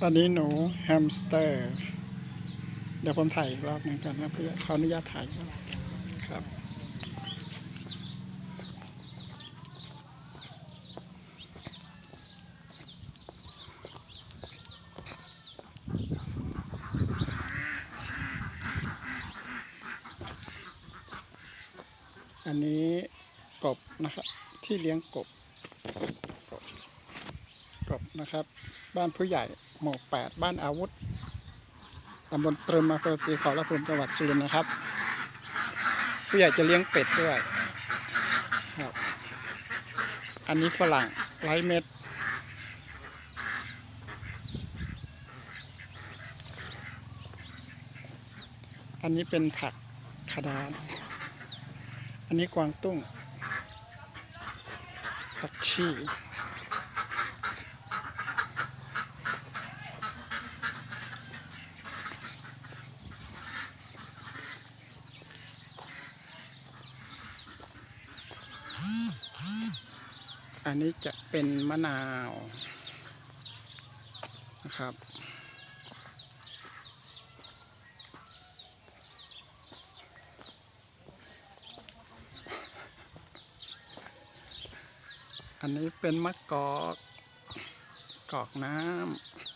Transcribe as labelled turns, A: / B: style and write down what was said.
A: ตอนนี้หนูแฮมสเตอร์ เดี๋ยวผมถ่ายอีกรอบหนึ่งกันนะเพื่อขออนุญาตถ่ายอีกรอบครับ อันนี้กบนะครับ ที่เลี้ยงกบ กบกบนะครับ บ้านผู้ใหญ่หมู่แปดบ้านอาวุธตำบลตรึมอำเภอศรีขอรภูมิจังหวัดสุรินทร์นะครับ ผู้ใหญ่จะเลี้ยงเป็ดด้วยครับอันนี้ฝรั่งไร้เม็ด อันนี้เป็นผักคะดาน อันนี้กวางตุ้งผักชี อันนี้จะเป็นมะนาวนะครับ อันนี้เป็นมะกอกกอกน้ำ